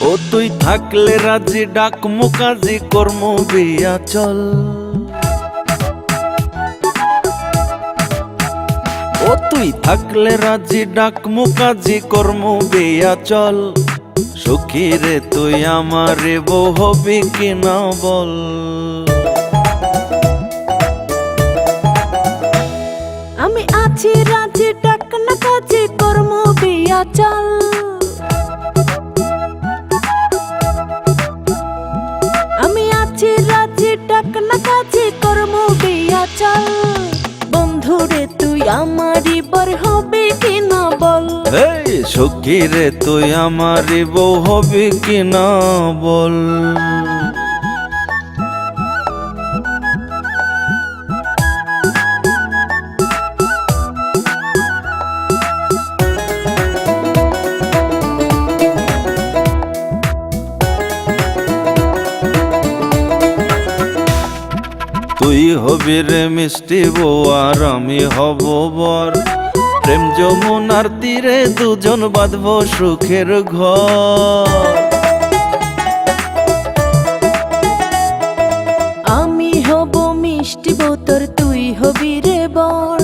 ও তুই থাকলে রাজি, ডাক মুকাজি কর্ম বিয়া চল। ও তুই থাকলে রাজি, ডাক মুকাজি কর্ম বিয়া চল। তুই আমারে হবি কিনা বল। আমি আছি রাজি, ডাক না কাজে কর্ম বিয়া চল। আছি রাজি ডাক না কাছে কর্ম বিয়া চল বন্ধুরে তুই আমারই বর হবে কিনা বল? এই সখী রে, তুই আমারি বউ কি কিনা বল? তুই হবি রে মিষ্টি বউ আর আমি হব বর। প্রেম যমুনার তীরে দুজন বাঁধব সুখের ঘর। আমি হব মিষ্টি বোতর তুই হবি রে বর।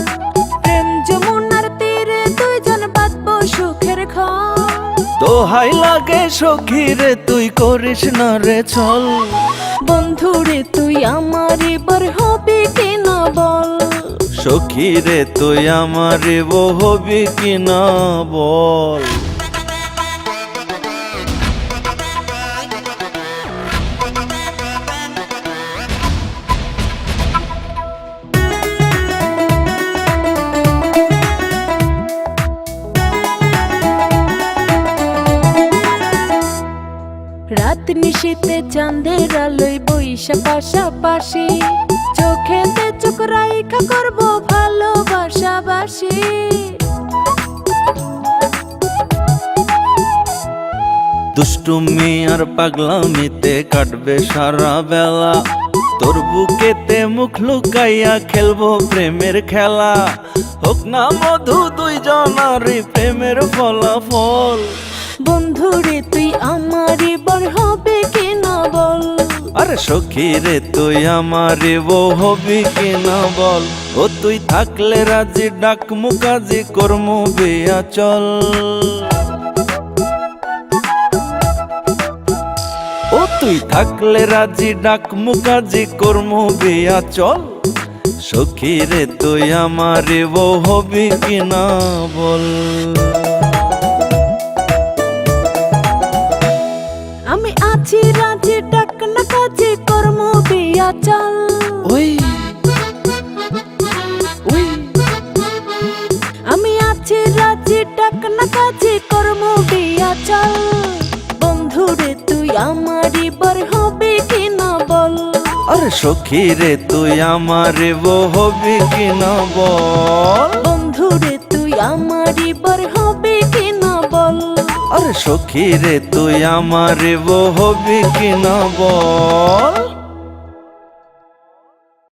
প্রেম যমুনার তীরে দুইজন বাঁধবো সুখের ঘর। দোহাই লাগে সখী রে তুই করিস না রে চল। বন্ধুরে তুই আমার এবার হবে কিনা বল? সখী রে তুই আমার হবি কিনা বল? নিশীতে চাঁদের আলোয় বৈশা পাশাপাশি চোখেতে চোখ রাইখা করব ভালোবাসাবাসি। দুষ্টুমি আর পাগলামিতে কাটবে সারা বেলা। তোর বুকেতে মুখ লুকাইয়া খেলব প্রেমের খেলা। হোক না মধু দুইজনারই প্রেমের ফলাফল। বন্ধুরে আরে সখী রে, তুই আমারে বউ হবি কিনা বল? ও, তুই থাকলে রাজি ডাক মুকাজি কর্ম বিয়া চল। ও, তুই থাকলে রাজি ডাক মুকাজি কর্ম বিয়া চল। সখী রে, তুই আমারে বউ হবি কিনা বল? আমি আছি রাজি ডাক না কাজে কর্ম বিয়া চল। ওই। ওই। আমি আছি রাজি ডাক না কাজে কর্ম বিয়া চল। বন্ধুরে তুই আমারই বর হবে কিনা বল? আরে সখী রে তুই আমারে বউ হবি কিনা বল? বন্ধুরে তুই আমারই বর হবে আরে সখী রে তুই আমারে বহবি কিনা বল?